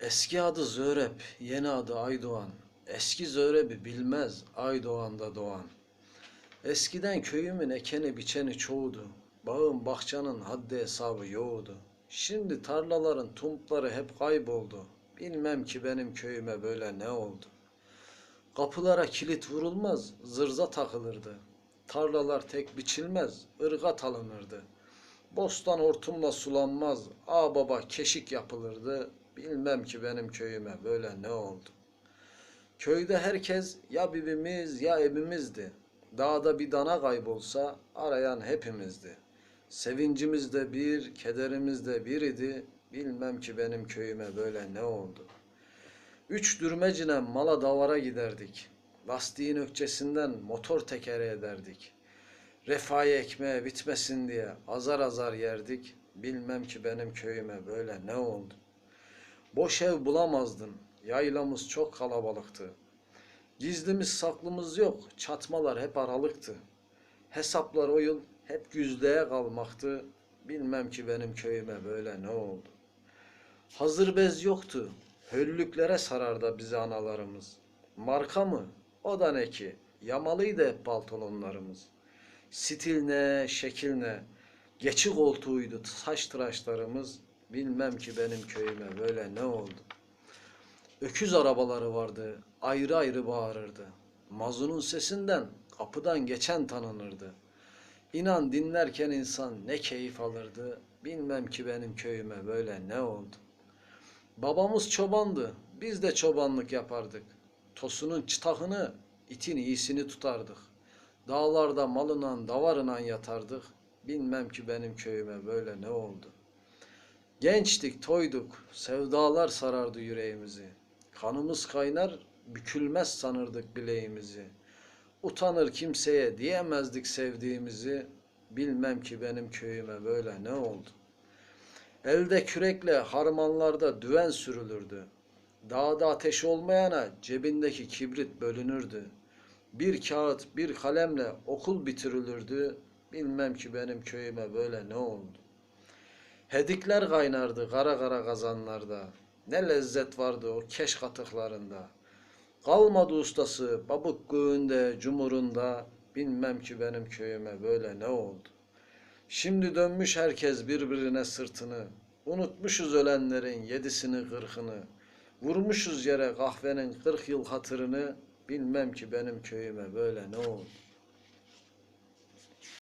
Eski adı Zörep, yeni adı Aydoğan. Eski Zöreb'i bilmez Aydoğan'da doğan. Eskiden köyümün ekeni biçeni çoğudu. Bağın bahçanın haddi hesabı yoğdu. Şimdi tarlaların tumpları hep kayboldu. Bilmem ki benim köyüme böyle ne oldu. Kapılara kilit vurulmaz, zırza takılırdı. Tarlalar tek biçilmez, ırgat alınırdı. Bostan hortumla sulanmaz, ağ baba keşik yapılırdı. Bilmem ki benim köyüme böyle ne oldu. Köyde herkes ya bibimiz ya ebimizdi. Dağda bir dana kaybolsa arayan hepimizdi. Sevincimiz de bir, kederimiz de bir idi. Bilmem ki benim köyüme böyle ne oldu. Üç dürmecine mala davara giderdik. Lastiğin ökçesinden motor tekeri ederdik. Refahı ekmeğe bitmesin diye azar azar yerdik. Bilmem ki benim köyüme böyle ne oldu. Boş ev bulamazdın. Yaylamız çok kalabalıktı. Gizlimiz saklımız yok. Çatmalar hep aralıktı. Hesaplar o yıl hep yüzdeye kalmaktı. Bilmem ki benim köyüme böyle ne oldu. Hazır bez yoktu. Höllüklere sarar da bizi analarımız. Marka mı? O da ne ki? Yamalıydı hep pantolonlarımız. Stil ne, şekil ne. Geçi koltuğuydu saç tıraşlarımız. Bilmem ki benim köyüme böyle ne oldu. Öküz arabaları vardı, ayrı ayrı bağırırdı. Mazunun sesinden kapıdan geçen tanınırdı. İnan dinlerken insan ne keyif alırdı. Bilmem ki benim köyüme böyle ne oldu. Babamız çobandı, biz de çobanlık yapardık. Tosunun çıtahını, itin iyisini tutardık. Dağlarda malından, davarınan yatardık. Bilmem ki benim köyüme böyle ne oldu. Gençtik, toyduk, sevdalar sarardı yüreğimizi. Kanımız kaynar, bükülmez sanırdık bileğimizi. Utanır kimseye diyemezdik sevdiğimizi. Bilmem ki benim köyüme böyle ne oldu. Elde kürekle harmanlarda düven sürülürdü. Dağda ateş olmayana cebindeki kibrit bölünürdü. Bir kağıt, bir kalemle okul bitirilirdi. Bilmem ki benim köyüme böyle ne oldu. Hedikler kaynardı kara kara kazanlarda. Ne lezzet vardı o keş katıklarında. Kalmadı ustası babuk göğünde, cumurunda. Bilmem ki benim köyüme böyle ne oldu. Şimdi dönmüş herkes birbirine sırtını. Unutmuşuz ölenlerin yedisini kırkını. Vurmuşuz yere kahvenin kırk yıl hatırını. Bilmem ki benim köyüme böyle ne oldu.